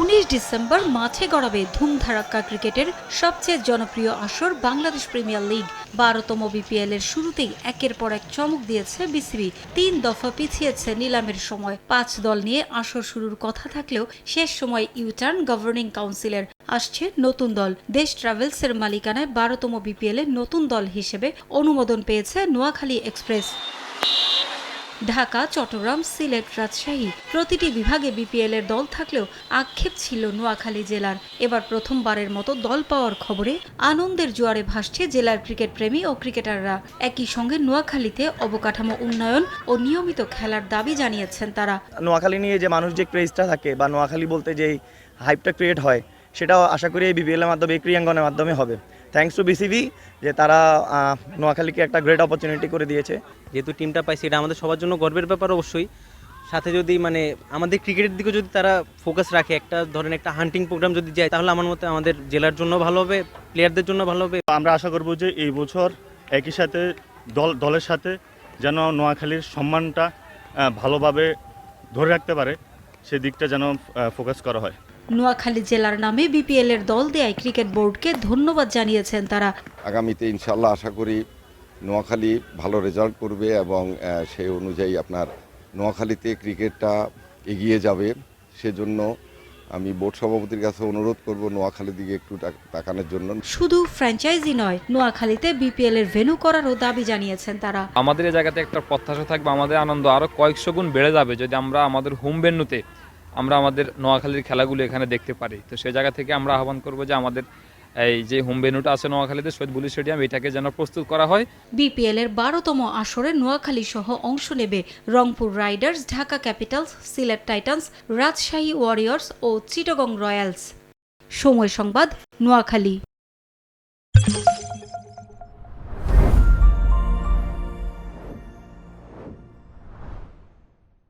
উনিশ ডিসেম্বর মাঠে গড়াবে ধুমধারাক্কা ক্রিকেটের সবচেয়ে জনপ্রিয় আসর বাংলাদেশ প্রিমিয়ার লিগ। বারোতম বিপিএল এর শুরুতেই একের পর এক চমক দিয়েছে বিসিবি তিন দফা পিছিয়েছে নিলামের সময়। পাঁচ দল নিয়ে আসর শুরুর কথা থাকলেও শেষ সময় ইউটার্ন গভর্নিং কাউন্সিলের। আসছে নতুন দল। দেশ ট্রাভেলসের মালিকানায় বারোতম বিপিএল এর নতুন দল হিসেবে অনুমোদন পেয়েছে নোয়াখালী এক্সপ্রেস। ঢাকা, চট্টগ্রাম, সিলেট রাজশাহী। প্রতিটি বিভাগে বিপিএল এর দল থাকলেও আক্ষেপ ছিল নোয়াখালী জেলার। এবার প্রথমবারের মতো দল পাওয়ার খবরে আনন্দের জোয়ারে ভাসছে জেলার ক্রিকেট প্রেমী ও ক্রিকেটাররা। একই সঙ্গে নোয়াখালীতে অবকাঠামো উন্নয়ন ও নিয়মিত খেলার দাবি জানিয়েছেন তারা। নোয়াখালী নিয়ে যে মানুষ যে ক্রেজটা থাকে বা নোয়াখালী বলতে যেই হাইপটা ক্রিয়েট হয়, সেটাও আশা করি এই বিপিএলের মাধ্যমে ক্রিয়াঙ্গনের মাধ্যমে হবে। থ্যাঙ্কস টু বিসিবি যে তারা নোয়াখালীকে একটা গ্রেট অপরচুনিটি করে দিয়েছে। যেহেতু টিমটা পাইছে এটা আমাদের সবার জন্য গর্বের ব্যাপার অবশ্যই। সাথে যদি মানে আমাদের ক্রিকেটের দিকে যদি তারা ফোকাস রাখে একটা ধরেন একটা হান্টিং প্রোগ্রাম যদি যায় তাহলে আমার মতে আমাদের জেলার জন্য ভালো হবে প্লেয়ারদের জন্য ভালো হবে। আমরা আশা করব যে এই বছর একই সাথে দল দলের সাথে যেন নোয়াখালীর সম্মানটা ভালোভাবে ধরে রাখতে পারে সেই দিকটা যেন ফোকাস করা হয়। নোয়াখালী জেলার নামে বিপিএল এর দল দেয় ক্রিকেট বোর্ডকে ধন্যবাদ জানিয়েছেন তারা। আগামীতে ইনশাল্লাহ আশা করি নোয়াখালী ভালো রেজাল্ট করবে এবং সেই অনুযায়ী আপনার নোয়াখালীতে ক্রিকেটটা এগিয়ে যাবে। সেজন্য আমি বোর্ড সভাপতির কাছে অনুরোধ করব নোয়াখালীর দিকে একটু তাক- তাকানোর জন্য। শুধু ফ্র্যাঞ্চাইজি নয় নোয়াখালীতে বিপিএল এর ভেন্যু করারও দাবি জানিয়েছেন তারা। আমাদের এই জায়গাতে একটা প্রত্যাশা থাকবে আমাদের আনন্দ আরও কয়েকশো গুণ বেড়ে যাবে যদি আমরা আমাদের হোম ভেন্যুতে আমরা আমাদের নোয়াখালীর খেলাগুলো এখানে দেখতে পারি। তো সে জায়গা থেকে আমরা আহ্বান করব যে আমাদের এই যে হোম ভেন্যুটা আছে নোয়াখালীতে শহীদ বুলি স্টেডিয়াম, এটাকে যেন প্রস্তুত করা হয়। বিপিএল এর বারোতম আসরে নোয়াখালী সহ অংশ নেবে Rangpur riders, Dhaka capitals, Sylhet titans, Rajshahi warriors ও চিটগং রয়্যালস। সময় সংবাদ, নোয়াখালী।